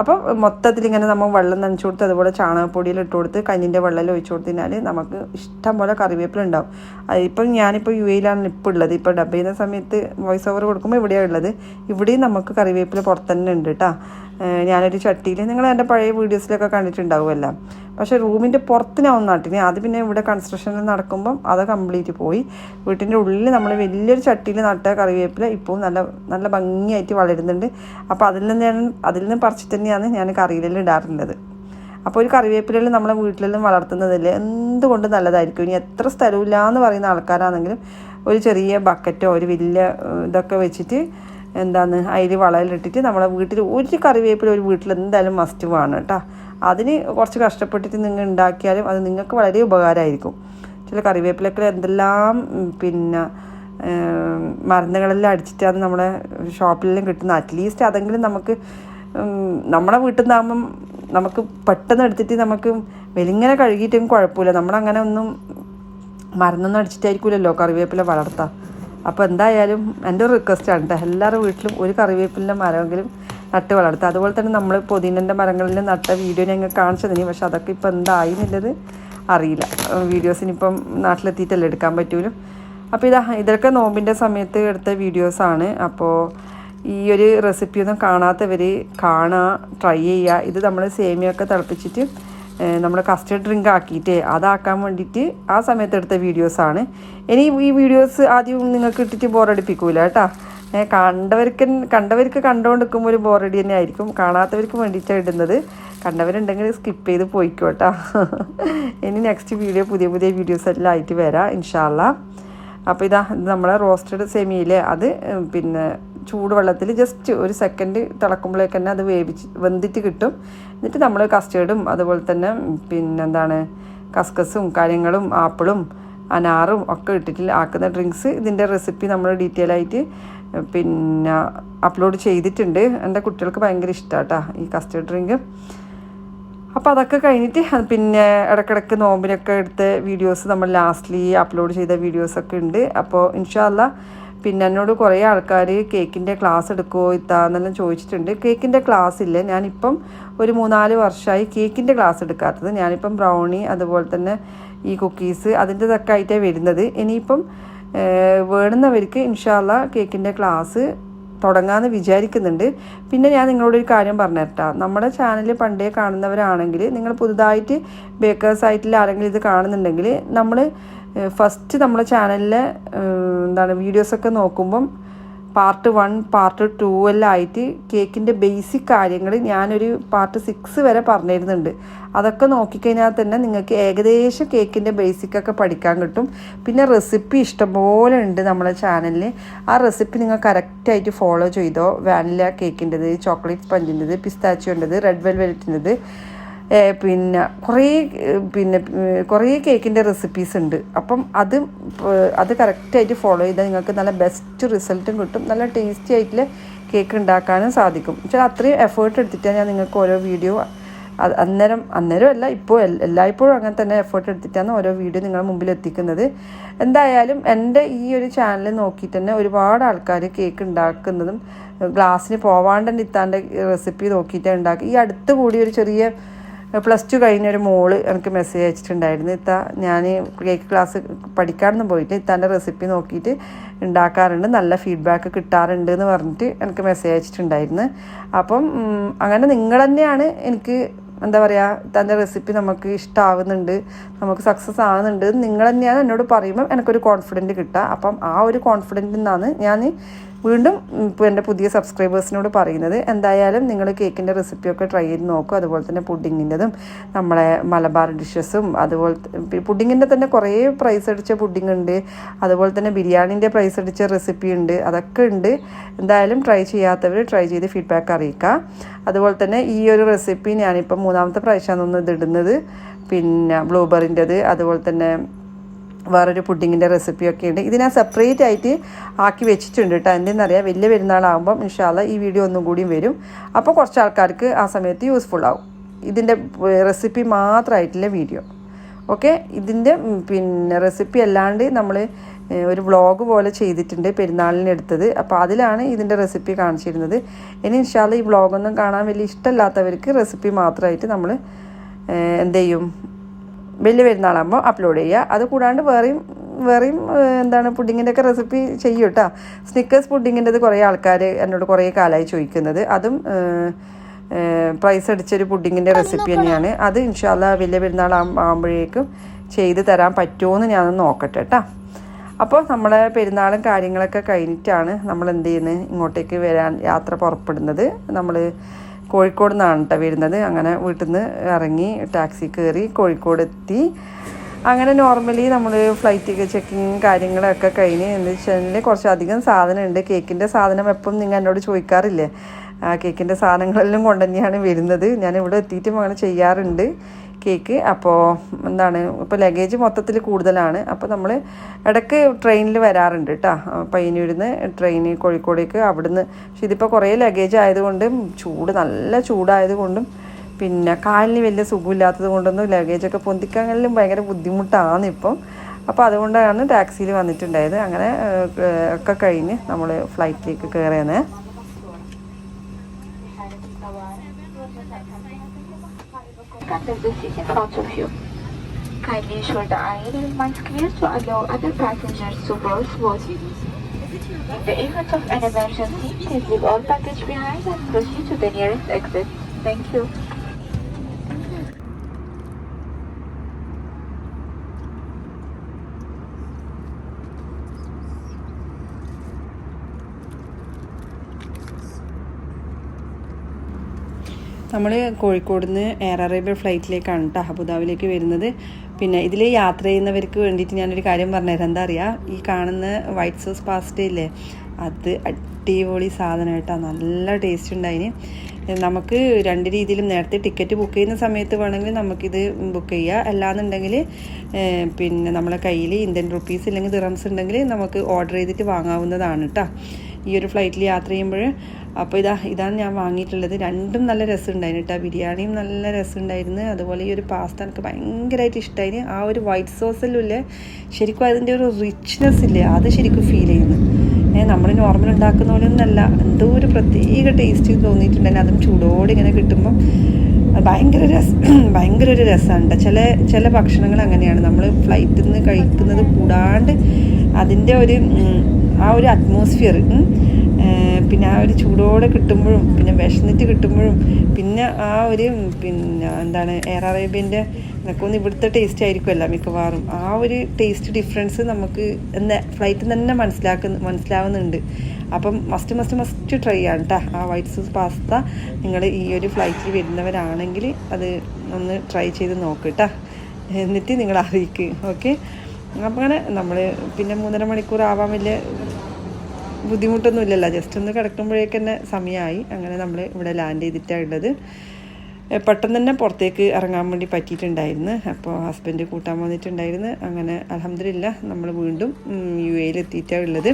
അപ്പോൾ മൊത്തത്തിൽ ഇങ്ങനെ നമ്മൾ വെള്ളം നനച്ചു കൊടുത്ത് അതുപോലെ ചാണകപ്പൊടിയിൽ ഇട്ട് കൊടുത്ത് കഞ്ഞിന്റെ വെള്ളം ഒഴിച്ചു കൊടുത്തിനാൽ നമുക്ക് ഇഷ്ടം പോലെ കറിവേപ്പില ഉണ്ടാവും. അതിപ്പം ഞാനിപ്പോൾ യു എയിലാണ് ഇപ്പോൾ ഉള്ളത്. ഇപ്പോൾ ഡബ് ചെയ്യുന്ന സമയത്ത് വോയിസ് ഓവർ കൊടുക്കുമ്പോൾ ഇവിടെയാണ് ഉള്ളത്. ഇവിടെയും നമുക്ക് കറിവേപ്പില പുറത്ത് തന്നെ ഉണ്ട് കേട്ടോ ഞാനൊരു ചട്ടിയിൽ നിങ്ങൾ എന്റെ പഴയ വീഡിയോസിലൊക്കെ കണ്ടിട്ടുണ്ടാവുമല്ലോ. പക്ഷേ റൂമിന്റെ പുറത്ത് ഞാൻ ഒന്ന് നട്ടിന്. അത് പിന്നെ ഇവിടെ കൺസ്ട്രക്ഷനിൽ നടക്കുമ്പം അത് കംപ്ലീറ്റ് പോയി. വീട്ടിന്റെ ഉള്ളിൽ നമ്മൾ വലിയൊരു ചട്ടിയിൽ നട്ട കറിവേപ്പില ഇപ്പോൾ നല്ല നല്ല ഭംഗിയായിട്ട് വളരുന്നുണ്ട്. അപ്പോൾ അതിൽ നിന്ന് ഞാൻ അതിൽ നിന്ന് പറിച്ചു തന്നെയാണ് ഞാൻ കറിയിലെല്ലാം ഇടാറുള്ളത്. അപ്പോൾ ഒരു കറിവേപ്പിലെല്ലാം നമ്മളെ വീട്ടിലെല്ലാം വളർത്തുന്നതല്ലേ? എന്തുകൊണ്ട് നല്ലതായിരിക്കും? ഇനി എത്ര സ്ഥലമില്ല എന്ന് പറയുന്ന ആൾക്കാരാണെങ്കിലും ഒരു ചെറിയ ബക്കറ്റോ ഒരു വലിയ ഇതൊക്കെ വെച്ചിട്ട് എന്താണ് അതിൽ വളയിലിട്ടിട്ട് നമ്മളെ വീട്ടിൽ ഒരു കറിവേപ്പില ഒരു വീട്ടിൽ എന്തായാലും മസ്റ്റ് വേണം കേട്ടോ. അതിന് കുറച്ച് കഷ്ടപ്പെട്ടിട്ട് നിങ്ങൾ ഉണ്ടാക്കിയാലും അത് നിങ്ങൾക്ക് വളരെ ഉപകാരമായിരിക്കും. ചില കറിവേപ്പിലൊക്കെ എന്തെല്ലാം പിന്നെ മരുന്നുകളെല്ലാം അടിച്ചിട്ടാണ് നമ്മുടെ ഷോപ്പിലെല്ലാം കിട്ടുന്നത്. അറ്റ്ലീസ്റ്റ് അതെങ്കിലും നമുക്ക് നമ്മളെ വീട്ടിൽ നിന്നാകുമ്പം നമുക്ക് പെട്ടെന്ന് എടുത്തിട്ട് നമുക്ക് വെലിങ്ങനെ കഴുകിയിട്ടും കുഴപ്പമില്ല. നമ്മളങ്ങനെ ഒന്നും മരുന്നൊന്നും അടിച്ചിട്ടായിരിക്കില്ലല്ലോ കറിവേപ്പില വളർത്താം അപ്പോൾ എന്തായാലും എന്റെ ഒരു റിക്വസ്റ്റാണ് കേട്ടോ എല്ലാവരുടെ വീട്ടിലും ഒരു കറിവേപ്പിലിന്റെ മരമെങ്കിലും നട്ട് വളർത്തുക അതുപോലെ തന്നെ നമ്മൾ പൊതിനന്റെ മരങ്ങളിൽ നട്ട വീഡിയോ ഞങ്ങൾ കാണിച്ചു തന്നെ പക്ഷെ അതൊക്കെ ഇപ്പോൾ എന്തായി എന്നുള്ളത് അറിയില്ല. വീഡിയോസിനിപ്പം നാട്ടിലെത്തിയിട്ടല്ലേ എടുക്കാൻ പറ്റൂലും. അപ്പോൾ ഇതാ ഇതൊക്കെ നോമ്പിന്റെ സമയത്ത് എടുത്ത വീഡിയോസാണ് അപ്പോൾ ഈ ഒരു റെസിപ്പിയൊന്നും കാണാത്തവർ കാണുക ട്രൈ ചെയ്യുക ഇത് നമ്മൾ സേമിയൊക്കെ തിളപ്പിച്ചിട്ട് നമ്മൾ കസ്റ്റർഡ് ഡ്രിങ്ക് ആക്കിയിട്ട് അതാക്കാൻ വേണ്ടിയിട്ട് ആ സമയത്ത് എടുത്ത വീഡിയോസാണ് ഇനി ഈ വീഡിയോസ് ആദ്യം നിങ്ങൾക്ക് ഇട്ടിട്ട് ബോറടിപ്പിക്കൂല കേട്ടോ. കണ്ടവർക്ക് കണ്ടവർക്ക് കണ്ടവർക്ക് കണ്ടുകൊണ്ടിരിക്കുമ്പോൾ ഒരു ബോറടി തന്നെ ആയിരിക്കും. കാണാത്തവർക്ക് വേണ്ടിയിട്ടാണ് ഇടുന്നത്. കണ്ടവരുണ്ടെങ്കിൽ സ്കിപ്പ് ചെയ്ത് പോയിക്കോട്ടാ കേട്ടോ. ഇനി നെക്സ്റ്റ് വീഡിയോ പുതിയ പുതിയ വീഡിയോസ് എല്ലാം ആയിട്ട് വരാം ഇൻഷാല്ല അപ്പോൾ ഇത് നമ്മളെ റോസ്റ്റഡ് സെമിയിൽ അത് പിന്നെ ചൂടുവെള്ളത്തിൽ ജസ്റ്റ് ഒരു സെക്കൻഡ് തിളക്കുമ്പോഴേക്ക് തന്നെ അത് വേവിച്ച് വെന്തിട്ട് കിട്ടും. എന്നിട്ട് നമ്മൾ കസ്റ്റേർഡും അതുപോലെ തന്നെ പിന്നെന്താണ് കസ്കസും കാര്യങ്ങളും ആപ്പിളും അനാറും ഒക്കെ ഇട്ടിട്ട് ആക്കുന്ന ഡ്രിങ്ക്സ് ഇതിന്റെ റെസിപ്പി നമ്മൾ ഡീറ്റെയിൽ ആയിട്ട് പിന്നെ അപ്ലോഡ് ചെയ്തിട്ടുണ്ട്. എന്റെ കുട്ടികൾക്ക് ഭയങ്കര ഇഷ്ടമാട്ടാ ഈ കസ്റ്റേർഡ് ഡ്രിങ്ക് അപ്പോൾ അതൊക്കെ കഴിഞ്ഞിട്ട് പിന്നെ ഇടക്കിടക്ക് നോമ്പിനൊക്കെ എടുത്ത വീഡിയോസ് നമ്മൾ ലാസ്റ്റ്ലി അപ്ലോഡ് ചെയ്ത വീഡിയോസൊക്കെ ഉണ്ട്. അപ്പോൾ ഇൻഷാല്ല പിന്നെ എന്നോട് കുറേ ആൾക്കാർ കേക്കിന്റെ ക്ലാസ് എടുക്കുമോ ഇത്താന്നെല്ലാം ചോദിച്ചിട്ടുണ്ട്. കേക്കിന്റെ ക്ലാസ് ഇല്ല. ഞാനിപ്പം ഒരു മൂന്നാൽ വർഷമായി കേക്കിന്റെ ക്ലാസ് എടുക്കാത്തത്. ഞാനിപ്പം ബ്രൗണി അതുപോലെ തന്നെ ഈ കുക്കീസ് അതിന്റെതൊക്കെ ആയിട്ടാണ് വരുന്നത്. ഇനിയിപ്പം വേണുന്നവർക്ക് ഇൻഷാല്ല കേക്കിന്റെ ക്ലാസ് തുടങ്ങാമെന്ന് വിചാരിക്കുന്നുണ്ട്. പിന്നെ ഞാൻ നിങ്ങളോട് ഒരു കാര്യം പറഞ്ഞു തരട്ടാ നമ്മുടെ ചാനൽ പണ്ടേ കാണുന്നവരാണെങ്കിൽ നിങ്ങൾ പുതുതായിട്ട് ബേക്കേഴ്സ് ആയിട്ടിൽ ആരെങ്കിലും ഇത് കാണുന്നുണ്ടെങ്കിൽ നമ്മൾ ഫസ്റ്റ് നമ്മുടെ ചാനലിലെ എന്താണ് വീഡിയോസൊക്കെ നോക്കുമ്പം പാർട്ട് വൺ പാർട്ട് ടു എല്ലാം ആയിട്ട് കേക്കിന്റെ ബേസിക് കാര്യങ്ങൾ ഞാനൊരു പാർട്ട് സിക്സ് വരെ പറഞ്ഞിരുന്നുണ്ട്. അതൊക്കെ നോക്കിക്കഴിഞ്ഞാൽ തന്നെ നിങ്ങൾക്ക് ഏകദേശം കേക്കിന്റെ ബേസിക്കൊക്കെ പഠിക്കാൻ കിട്ടും. പിന്നെ റെസിപ്പി ഇഷ്ടംപോലെ ഉണ്ട് നമ്മളെ ചാനലിൽ ആ റെസിപ്പി നിങ്ങൾ കറക്റ്റായിട്ട് ഫോളോ ചെയ്തോ? വാനില കേക്കിന്റെത് ചോക്ലേറ്റ് സ്പഞ്ചിന്റെത് പിസ്താച്ചിയോന്റെത് റെഡ് വെൽവെറ്റിന്റെത് പിന്നെ കുറേ പിന്നെ കുറേ കേക്കിന്റെ റെസിപ്പീസ് ഉണ്ട്. അപ്പം അത് അത് കറക്റ്റായിട്ട് ഫോളോ ചെയ്താൽ നിങ്ങൾക്ക് നല്ല ബെസ്റ്റ് റിസൾട്ടും കിട്ടും. നല്ല ടേസ്റ്റി ആയിട്ടുള്ള കേക്ക് ഉണ്ടാക്കാനും സാധിക്കും. പക്ഷേ അത്രയും എഫേർട്ട് എടുത്തിട്ടാണ് ഞാൻ നിങ്ങൾക്ക് ഓരോ വീഡിയോ അന്നേരം അന്നേരം അല്ല ഇപ്പോൾ എല്ലായ്പ്പോഴും അങ്ങനെ തന്നെ എഫേർട്ട് എടുത്തിട്ടാണ് ഓരോ വീഡിയോ നിങ്ങളുടെ മുമ്പിൽ എത്തിക്കുന്നത്. എന്തായാലും എന്റെ ഈ ഒരു ചാനൽ നോക്കിയിട്ട് തന്നെ ഒരുപാട് ആൾക്കാർ കേക്ക് ഉണ്ടാക്കുന്നതും ഗ്ലാസ്സിന് പോവാണ്ട് ഇത്താന്റെ റെസിപ്പി നോക്കിയിട്ട് ഉണ്ടാക്കി ഈ അടുത്ത് കൂടി ഒരു ചെറിയ പ്ലസ് ടു കഴിഞ്ഞ ഒരു മോൾ എനിക്ക് മെസ്സേജ് അയച്ചിട്ടുണ്ടായിരുന്നു. ഇത്ത ഞാൻ കേക്ക് ക്ലാസ് പഠിക്കാനൊന്നും പോയിട്ട് ഇത്താന്റെ റെസിപ്പി നോക്കിയിട്ട് ഉണ്ടാക്കാറുണ്ട് നല്ല ഫീഡ്ബാക്ക് കിട്ടാറുണ്ട് എന്ന് പറഞ്ഞിട്ട് എനിക്ക് മെസ്സേജ് അയച്ചിട്ടുണ്ടായിരുന്നു. അപ്പം അങ്ങനെ നിങ്ങൾ തന്നെയാണ് എനിക്ക് എന്താ പറയുക തന്റെ റെസിപ്പി നമുക്ക് ഇഷ്ടമാവുന്നുണ്ട് നമുക്ക് സക്സസ് ആവുന്നുണ്ട് നിങ്ങൾ തന്നെയാണ് എന്നോട് പറയുമ്പം എനിക്കൊരു കോൺഫിഡന്റ് കിട്ടുക. അപ്പം ആ ഒരു കോൺഫിഡന്റിൽ നിന്നാണ് ഞാൻ വീണ്ടും എന്റെ പുതിയ സബ്സ്ക്രൈബേഴ്സിനോട് പറയുന്നത് എന്തായാലും നിങ്ങൾ കേക്കിന്റെ റെസിപ്പിയൊക്കെ ട്രൈ ചെയ്ത് നോക്കും. അതുപോലെ തന്നെ പുഡിങ്ങിന്റെതും നമ്മളെ മലബാർ ഡിഷസും അതുപോലെ പുഡിങ്ങിന്റെ തന്നെ കുറേ പ്രൈസ് അടിച്ച പുഡിംഗ് ഉണ്ട്. അതുപോലെ തന്നെ ബിരിയാണിന്റെ പ്രൈസ് അടിച്ച റെസിപ്പി ഉണ്ട്. അതൊക്കെ ഉണ്ട്. എന്തായാലും ട്രൈ ചെയ്യാത്തവർ ട്രൈ ചെയ്ത് ഫീഡ്ബാക്ക് അറിയിക്കുക അതുപോലെ തന്നെ ഈ ഒരു റെസിപ്പി ഞാനിപ്പോൾ മൂന്നാമത്തെ പ്രാവശ്യമാണ് ഒന്ന് ഇതിടുന്നത്. പിന്നെ ബ്ലൂബെറിന്റെത് അതുപോലെ തന്നെ വേറൊരു പുഡിങ്ങിന്റെ റെസിപ്പിയൊക്കെ ഉണ്ട്. ഇത് ഞാൻ സെപ്പറേറ്റ് ആയിട്ട് ആക്കി വെച്ചിട്ടുണ്ട് കേട്ടോ എന്തെന്നറിയാം? വലിയ പെരുന്നാളാകുമ്പം ഇൻഷാല്ല ഈ വീഡിയോ ഒന്നും കൂടിയും വരും. അപ്പോൾ കുറച്ച് ആൾക്കാർക്ക് ആ സമയത്ത് യൂസ്ഫുൾ ആവും. ഇതിന്റെ റെസിപ്പി മാത്രമായിട്ടുള്ള വീഡിയോ. ഓക്കെ ഇതിന്റെ പിന്നെ റെസിപ്പി അല്ലാണ്ട് നമ്മൾ ഒരു വ്ളോഗ് പോലെ ചെയ്തിട്ടുണ്ട് പെരുന്നാളിന് എടുത്തത്. അപ്പോൾ അതിലാണ് ഇതിന്റെ റെസിപ്പി കാണിച്ചിരുന്നത്. ഇനി ഇൻഷാല്ല ഈ വ്ളോഗൊന്നും കാണാൻ വലിയ ഇഷ്ടമല്ലാത്തവർക്ക് റെസിപ്പി മാത്രമായിട്ട് നമ്മൾ എന്ത് ചെയ്യും വലിയ പെരുന്നാളാകുമ്പോൾ അപ്ലോഡ് ചെയ്യുക. അത് കൂടാണ്ട് വേറെയും വേറെയും എന്താണ് പുഡിങ്ങിന്റെ ഒക്കെ റെസിപ്പി ചെയ്യും കേട്ടോ സ്നിക്കേഴ്സ് പുഡിങ്ങിന്റെത് കുറേ ആൾക്കാർ എന്നോട് കുറേ കാലമായി ചോദിക്കുന്നത്. അതും പ്രൈസ് അടിച്ചൊരു പുഡിങ്ങിന്റെ റെസിപ്പി തന്നെയാണ്. അത് ഇൻഷാല്ല വലിയ പെരുന്നാൾ ആകുമ്പോഴേക്കും ചെയ്ത് തരാൻ പറ്റുമോ എന്ന് ഞാനൊന്ന് നോക്കട്ടെ കേട്ടോ അപ്പോൾ നമ്മളെ പെരുന്നാളും കാര്യങ്ങളൊക്കെ കഴിഞ്ഞിട്ടാണ് നമ്മൾ എന്ത് ചെയ്യുന്നത്? ഇങ്ങോട്ടേക്ക് വരാൻ യാത്ര പുറപ്പെടുന്നത്. നമ്മൾ കോഴിക്കോട് നിന്നാണ് കേട്ടോ വരുന്നത്. അങ്ങനെ വീട്ടിൽ നിന്ന് ഇറങ്ങി ടാക്സി കയറി കോഴിക്കോട് എത്തി. അങ്ങനെ നോർമലി നമ്മൾ ഫ്ലൈറ്റ് ചെക്കിങ് കാര്യങ്ങളൊക്കെ കഴിഞ്ഞ് എന്ന് വെച്ചാൽ കുറച്ചധികം സാധനം ഉണ്ട് കേക്കിന്റെ സാധനം എപ്പം നിങ്ങൾ എന്നോട് ചോദിക്കാറില്ലേ? ആ കേക്കിന്റെ സാധനങ്ങളെല്ലാം കൊണ്ടുതന്നെയാണ് വരുന്നത്. ഞാൻ ഇവിടെ എത്തിയിട്ടും അങ്ങനെ ചെയ്യാറുണ്ട്. കേക്ക് അപ്പോൾ എന്താണ് ഇപ്പോൾ ലഗേജ് മൊത്തത്തിൽ കൂടുതലാണ്. അപ്പോൾ നമ്മൾ ഇടയ്ക്ക് ട്രെയിനിൽ വരാറുണ്ട് കേട്ടോ പയ്യന്നൂരിന്ന് ട്രെയിൻ കോഴിക്കോടേക്ക് അവിടുന്ന്. പക്ഷെ ഇതിപ്പോൾ കുറേ ലഗേജ് ആയതുകൊണ്ടും ചൂട് നല്ല ചൂടായതുകൊണ്ടും പിന്നെ കാലിന് വലിയ സുഖമില്ലാത്തത് കൊണ്ടൊന്നും ലഗേജൊക്കെ പൊന്തിക്കാനെല്ലാം ഭയങ്കര ബുദ്ധിമുട്ടാണ് ഇപ്പം. അപ്പോൾ അതുകൊണ്ടാണ് ടാക്സിയിൽ വന്നിട്ടുണ്ടായത്. അങ്ങനെ ഒക്കെ കഴിഞ്ഞ് നമ്മൾ ഫ്ലൈറ്റിലേക്ക് കയറിയത് conduct the seat in front of you. Kindly ensure the aisle remains clear to allow other passengers to board smoothly. In the event of an emergency, please leave all baggage behind and proceed to the nearest exit. Thank you. നമ്മൾ കോഴിക്കോട് നിന്ന് air Arabia ഫ്ലൈറ്റിലേക്കാണ് കേട്ടോ അബുദാബിയിലേക്ക് വരുന്നത്. പിന്നെ ഇതിൽ യാത്ര ചെയ്യുന്നവർക്ക് വേണ്ടിയിട്ട് ഞാനൊരു കാര്യം പറഞ്ഞുതരാം. എന്താ അറിയുക ഈ കാണുന്ന വൈറ്റ് സോസ് പാസ്റ്റ ഇല്ലേ? അത് അടിപൊളി സാധനം കേട്ടോ നല്ല ടേസ്റ്റ് ഉണ്ടായിന്. നമുക്ക് രണ്ട് രീതിയിലും നേരത്തെ ടിക്കറ്റ് ബുക്ക് ചെയ്യുന്ന സമയത്ത് വേണമെങ്കിൽ നമുക്കിത് ബുക്ക് ചെയ്യുക അല്ലാന്നുണ്ടെങ്കിൽ പിന്നെ നമ്മളെ കയ്യിൽ ഇന്ത്യൻ റുപ്പീസ് ഇല്ലെങ്കിൽ ദിറംസ് ഉണ്ടെങ്കിൽ നമുക്ക് ഓർഡർ ചെയ്തിട്ട് വാങ്ങാവുന്നതാണ് കേട്ടോ ഈ ഒരു ഫ്ലൈറ്റിൽ യാത്ര ചെയ്യുമ്പോൾ അപ്പോൾ ഇതാ ഇതാണ് ഞാൻ വാങ്ങിയിട്ടുള്ളത്. രണ്ടും നല്ല രസമുണ്ടായിരുന്നു കേട്ടോ. ബിരിയാണിയും നല്ല രസമുണ്ടായിരുന്നു. അതുപോലെ ഈ ഒരു പാസ്ത എനിക്ക് ഭയങ്കരമായിട്ട് ഇഷ്ടമായിരുന്നു ആ ഒരു വൈറ്റ് സോസെല്ലാം ശരിക്കും അതിന്റെ ഒരു റിച്ച്നെസ് ഇല്ലേ അത് ശരിക്കും ഫീൽ ചെയ്യുന്നു. നമ്മൾ നോർമൽ ഉണ്ടാക്കുന്ന പോലെ ഒന്നല്ല എന്തോ ഒരു പ്രത്യേക ടേസ്റ്റ് തോന്നിയിട്ടുണ്ടായിരുന്നു. അതും ചൂടോടെ ഇങ്ങനെ കിട്ടുമ്പം ഭയങ്കര രസം [clears throat] ഭയങ്കര ഒരു രസമുണ്ട് ചില ചില ഭക്ഷണങ്ങൾ അങ്ങനെയാണ്. നമ്മൾ ഫ്ലൈറ്റിൽ നിന്ന് കഴിക്കുന്നത് കൂടാണ്ട് അതിന്റെ ഒരു ആ ഒരു അറ്റ്മോസ്ഫിയർ പിന്നെ ആ ഒരു ചൂടോടെ കിട്ടുമ്പോഴും പിന്നെ വിഷന്നിട്ട് കിട്ടുമ്പോഴും പിന്നെ ആ ഒരു പിന്നെ എന്താണ് എയർ അറേബ്യന്റെ നിനക്കൊന്ന് ഇവിടുത്തെ ടേസ്റ്റ് ആയിരിക്കുമല്ല മിക്കവാറും. ആ ഒരു ടേസ്റ്റ് ഡിഫറൻസ് നമുക്ക് എന്ന ഫ്ലൈറ്റിൽ തന്നെ മനസ്സിലാക്കുന്ന മനസ്സിലാവുന്നുണ്ട്. അപ്പം മസ്റ്റ് മസ്റ്റ് മസ്റ്റ് ട്രൈ ആണ് കേട്ടോ ആ വൈറ്റ് സോസ് പാസ്ത നിങ്ങൾ ഈ ഒരു ഫ്ലൈറ്റിൽ വരുന്നവരാണെങ്കിൽ അത് ഒന്ന് ട്രൈ ചെയ്ത് നോക്ക് കേട്ടോ എന്നിട്ട് നിങ്ങൾ അറിയിക്കുക ഓക്കെ അപ്പം അങ്ങനെ നമ്മൾ പിന്നെ മൂന്നര മണിക്കൂർ ആവാൻ വലിയ ബുദ്ധിമുട്ടൊന്നും ഇല്ലല്ലോ ജസ്റ്റ് ഒന്ന് കിടക്കുമ്പോഴേക്ക് തന്നെ സമയമായി അങ്ങനെ നമ്മൾ ഇവിടെ ലാൻഡ് ചെയ്തിട്ടാണ് ഉള്ളത്. പെട്ടെന്ന് തന്നെ പുറത്തേക്ക് ഇറങ്ങാൻ വേണ്ടി പറ്റിയിട്ടുണ്ടായിരുന്നു. അപ്പോൾ ഹസ്ബൻഡ് കൂട്ടാൻ വന്നിട്ടുണ്ടായിരുന്നു. അങ്ങനെ അലഹമില്ല നമ്മൾ വീണ്ടും യു എയിൽ എത്തിയിട്ടാണ് ഉള്ളത്.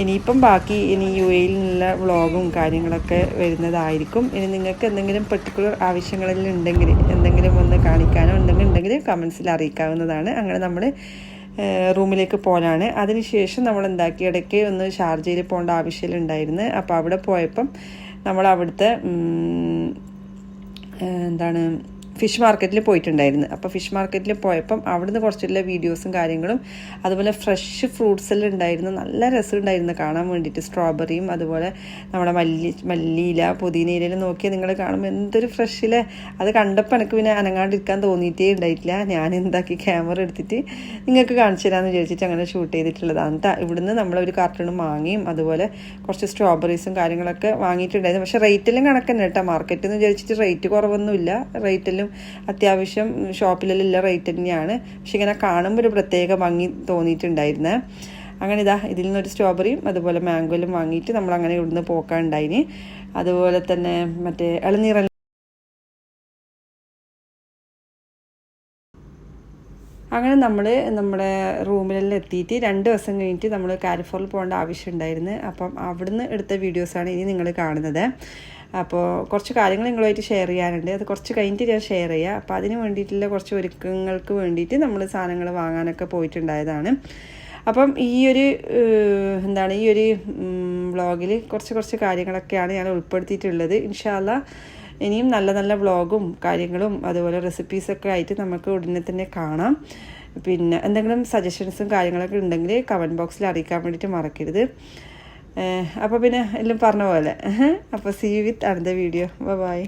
ഇനിയിപ്പം ബാക്കി ഇനി യു എയിൽ നിന്നുള്ള വ്ളോഗും കാര്യങ്ങളൊക്കെ വരുന്നതായിരിക്കും. ഇനി നിങ്ങൾക്ക് എന്തെങ്കിലും പെർട്ടിക്കുലർ ആവശ്യങ്ങളിൽ ഉണ്ടെങ്കിൽ എന്തെങ്കിലും ഒന്ന് കാണിക്കാനോ എന്തെങ്കിലും ഉണ്ടെങ്കിൽ കമൻസിൽ അറിയിക്കാവുന്നതാണ്. അങ്ങനെ നമ്മൾ റൂമിലേക്ക് പോകാനാണ്. അതിനുശേഷം നമ്മൾ എന്താക്കി? ഇടയ്ക്ക് ഒന്ന് ഷാർജയിൽ പോകേണ്ട ആവശ്യമുണ്ടായിരുന്നു അപ്പോൾ അവിടെ പോയപ്പം നമ്മൾ അവിടുത്തെ എന്താണ് ഫിഷ് മാർക്കറ്റിൽ പോയിട്ടുണ്ടായിരുന്നു. അപ്പോൾ ഫിഷ് മാർക്കറ്റിൽ പോയപ്പം അവിടുന്ന് കുറച്ചുള്ള വീഡിയോസും കാര്യങ്ങളും അതുപോലെ ഫ്രഷ് ഫ്രൂട്ട്സ് എല്ലാം ഉണ്ടായിരുന്നു. നല്ല രസമുണ്ടായിരുന്നു കാണാൻ വേണ്ടിയിട്ട്. സ്ട്രോബെറിയും അതുപോലെ നമ്മുടെ മല്ലി മല്ലിയില പുതിനയില നോക്കിയാൽ നിങ്ങൾ കാണുമ്പോൾ എന്തൊരു ഫ്രഷിലെ അത് കണ്ടപ്പോൾ എനിക്ക് പിന്നെ അനങ്ങാണ്ടിരിക്കാൻ തോന്നിയിട്ടേ ഉണ്ടായിട്ടില്ല. ഞാൻ എന്താക്കി ക്യാമറ എടുത്തിട്ട് നിങ്ങൾക്ക് കാണിച്ചു തരാമെന്ന് വിചാരിച്ചിട്ട് അങ്ങനെ ഷൂട്ട് ചെയ്തിട്ടുള്ളതാണ്. ട്ടാ. ഇവിടുന്ന് നമ്മളൊരു കാർട്ടൂണും വാങ്ങിയും അതുപോലെ കുറച്ച് സ്ട്രോബെറീസും കാര്യങ്ങളൊക്കെ വാങ്ങിയിട്ടുണ്ടായിരുന്നു. പക്ഷേ റേറ്റെല്ലാം കണക്കന്നെ കേട്ടോ. മാർക്കറ്റിൽ നിന്ന് വിചാരിച്ചിട്ട് റേറ്റ് കുറവൊന്നുമില്ല. റേറ്റെല്ലാം അത്യാവശ്യം ഷോപ്പിലെല്ലാം റേറ്റ് തന്നെയാണ്. പക്ഷെ ഇങ്ങനെ കാണുമ്പോൾ ഒരു പ്രത്യേക ഭംഗി തോന്നിയിട്ടുണ്ടായിരുന്നേ. അങ്ങനെ ഇതാ ഇതിൽ നിന്നൊരു സ്ട്രോബെറിയും അതുപോലെ മാംഗോയിലും വാങ്ങിയിട്ട് നമ്മൾ അങ്ങനെ ഇവിടുന്ന് പോക്കാനുണ്ടായിന്. അതുപോലെ തന്നെ മറ്റേ ഇളനീറ അങ്ങനെ നമ്മൾ നമ്മുടെ റൂമിലെല്ലാം എത്തിയിട്ട് രണ്ട് ദിവസം കഴിഞ്ഞിട്ട് നമ്മൾ കാലിഫോർണിൽ പോകേണ്ട ആവശ്യമുണ്ടായിരുന്നു അപ്പം അവിടുന്ന് എടുത്ത വീഡിയോസാണ് ഇനി നിങ്ങൾ കാണുന്നത്. അപ്പോൾ കുറച്ച് കാര്യങ്ങൾ നിങ്ങളുമായിട്ട് ഷെയർ ചെയ്യാനുണ്ട്. അത് കുറച്ച് കഴിഞ്ഞിട്ട് ഞാൻ ഷെയർ ചെയ്യാം. അപ്പോൾ അതിന് വേണ്ടിയിട്ടുള്ള കുറച്ച് ഒരുക്കങ്ങൾക്ക് വേണ്ടിയിട്ട് നമ്മൾ സാധനങ്ങൾ വാങ്ങാനൊക്കെ പോയിട്ടുണ്ടായതാണ്. അപ്പം ഈ ഒരു എന്താണ് ഈ ഒരു വ്ളോഗിൽ കുറച്ച് കുറച്ച് കാര്യങ്ങളൊക്കെയാണ് ഞാൻ ഉൾപ്പെടുത്തിയിട്ടുള്ളത്. ഇൻഷാല്ല ഇനിയും നല്ല നല്ല വ്ളോഗും കാര്യങ്ങളും അതുപോലെ റെസിപ്പീസൊക്കെ ആയിട്ട് നമുക്ക് ഉടനെ തന്നെ കാണാം. പിന്നെ എന്തെങ്കിലും സജഷൻസും കാര്യങ്ങളൊക്കെ ഉണ്ടെങ്കിൽ കമന്റ് ബോക്സിൽ അറിയിക്കാൻ വേണ്ടിയിട്ട് മറക്കരുത്. അപ്പോൾ പിന്നെ എല്ലാം പറഞ്ഞ പോലെ. അപ്പോൾ സീ വിത്ത് അടുത്ത വീഡിയോ ബൈ